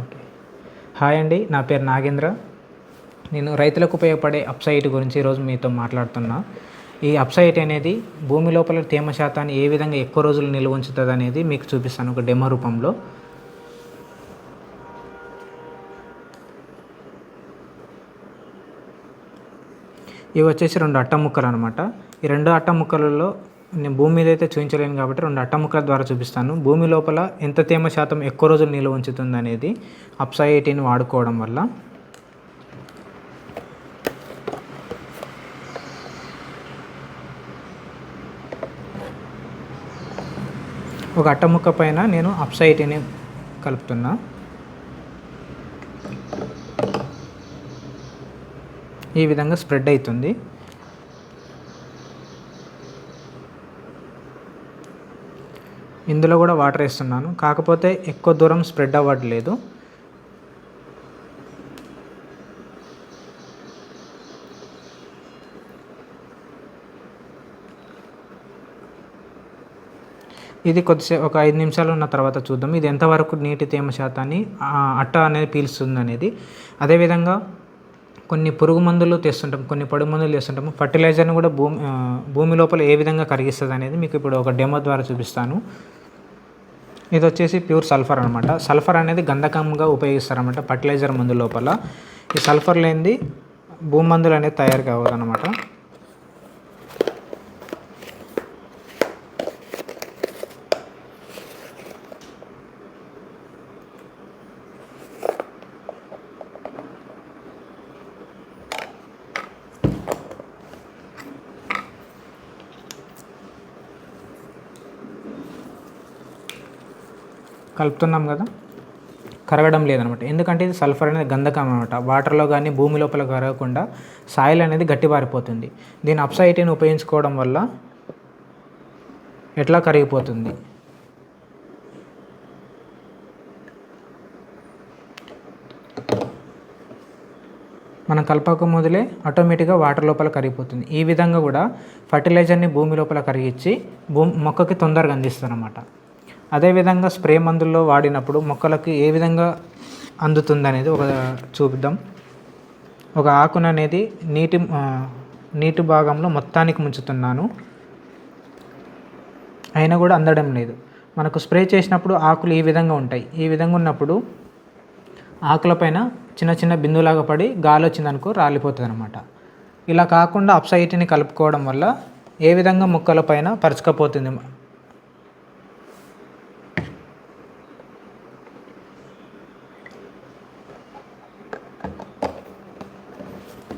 Okay. Hi అండి నా పేరు నాగేంద్ర. నేను రైతులకు ఉపయోగపడే అప్సైట్ గురించి ఈరోజు మీతో మాట్లాడుతున్నా. ఈ అప్సైట్ అనేది భూమి లోపల తేమ శాతాన్ని ఏ విధంగా ఎక్కువ రోజులు నిల్వ ఉంచుతుంది అనేది మీకు చూపిస్తాను ఒక డెమో రూపంలో. ఇవి వచ్చేసి రెండు అట్ట ముక్కలు అనమాట ఈ రెండు అట్ట ముక్కలలో నేను భూమి మీద అయితే చూపించలేను కాబట్టి రెండు అట్టముక్కల ద్వారా చూపిస్తాను. భూమి లోపల ఎంత తేమ శాతం ఎక్కువ రోజులు నిల్వ ఉంచుతుంది అనేది అప్సా ఎయిటీని వాడుకోవడం వల్ల. ఒక అట్టముక్క పైన నేను అప్సా ఎయిటీని కలుపుతున్నా. ఈ విధంగా స్ప్రెడ్ అవుతుంది. ఇందులో కూడా వాటర్ వేస్తున్నాను. కాకపోతే ఎక్కువ దూరం స్ప్రెడ్ అవ్వట్లేదు. ఇది కొద్దిసేపు ఒక ఐదు నిమిషాలు ఉన్న తర్వాత చూద్దాం. ఇది ఎంతవరకు నీటి తేమ శాతాన్ని అట్ట అనేది పీలుస్తుంది అనేది అదేవిధంగా కొన్ని పురుగు మందులు తెస్తుంటాం కొన్ని పొడి మందులు తెస్తుంటాము. ఫర్టిలైజర్ని కూడా భూమి భూమి లోపల ఏ విధంగా కరిగిస్తుంది అనేది మీకు ఇప్పుడు ఒక డెమో ద్వారా చూపిస్తాను. ఇది వచ్చేసి ప్యూర్ సల్ఫర్ అనమాట సల్ఫర్ అనేది గంధకంగా ఉపయోగిస్తారనమాట ఫర్టిలైజర్ మందు లోపల. ఈ సల్ఫర్ లేనిది భూమి మందులు అనేది తయారు కావదనమాట కలుపుతున్నాం కదా కరగడం లేదనమాట. ఎందుకంటే ఇది సల్ఫర్ అనేది గంధకం అనమాట. వాటర్లో కానీ భూమి లోపల కరగకుండా సాయిల్ అనేది గట్టిపారిపోతుంది దీని అప్సైటీని ఉపయోగించుకోవడం వల్ల ఎట్లా కరిగిపోతుంది? మనం కలపక మొదలే ఆటోమేటిక్గా వాటర్ లోపల కరిగిపోతుంది. ఈ విధంగా కూడా ఫర్టిలైజర్ని భూమి లోపల కరిగించి భూమి మొక్కకి తొందరగా అందిస్తారన్నమాట అదేవిధంగా స్ప్రే మందుల్లో వాడినప్పుడు మొక్కలకు ఏ విధంగా అందుతుంది అనేది ఒక చూపిద్దాం. ఒక ఆకును అనేది నీటి నీటి భాగంలో మొత్తానికి ముంచుతున్నాను. అయినా కూడా అందడం లేదు. మనకు స్ప్రే చేసినప్పుడు ఆకులు ఈ విధంగా ఉంటాయి. ఈ విధంగా ఉన్నప్పుడు ఆకులపైన చిన్న చిన్న బిందులాగా పడి గాలి వచ్చిందనుకో రాలిపోతుంది అనమాట ఇలా కాకుండా అప్సైట్ని కలుపుకోవడం వల్ల ఏ విధంగా మొక్కలపైన పరుచుకపోతుంది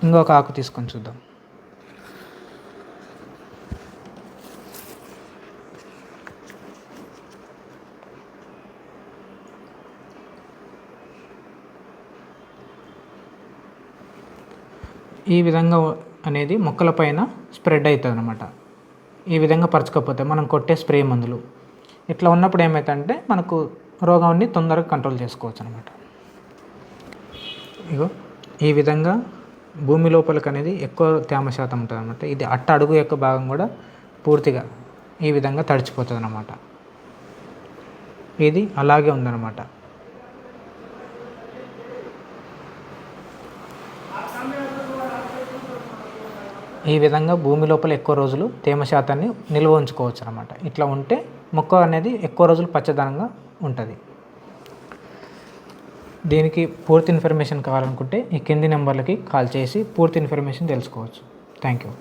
ఇంకొక ఆకు తీసుకొని చూద్దాం. ఈ విధంగా అనేది మొక్కల పైన స్ప్రెడ్ అవుతుంది అనమాట ఈ విధంగా పరచకపోతే మనం కొట్టే స్ప్రే మందులు. ఇట్లా ఉన్నప్పుడు ఏమవుతుందంటే మనకు రోగాన్ని తొందరగా కంట్రోల్ చేసుకోవచ్చు అనమాట ఇగో ఈ విధంగా భూమి లోపలికి అనేది ఎక్కువ తేమ శాతం ఉంటుంది అనమాట ఇది అట్ట అడుగు యొక్క భాగం కూడా పూర్తిగా ఈ విధంగా తడిచిపోతుంది అనమాట ఇది అలాగే ఉందన్నమాట. ఈ విధంగా భూమి లోపల ఎక్కువ రోజులు తేమ శాతాన్ని నిల్వ ఉంచుకోవచ్చు అనమాట ఇట్లా ఉంటే మొక్క అనేది ఎక్కువ రోజులు పచ్చదనంగా ఉంటుంది. దీనికి పూర్తి ఇన్ఫర్మేషన్ కావాలనుకుంటే ఈ కింది నెంబర్లకి కాల్ చేసి పూర్తి ఇన్ఫర్మేషన్ తెలుసుకోవచ్చు. Thank you.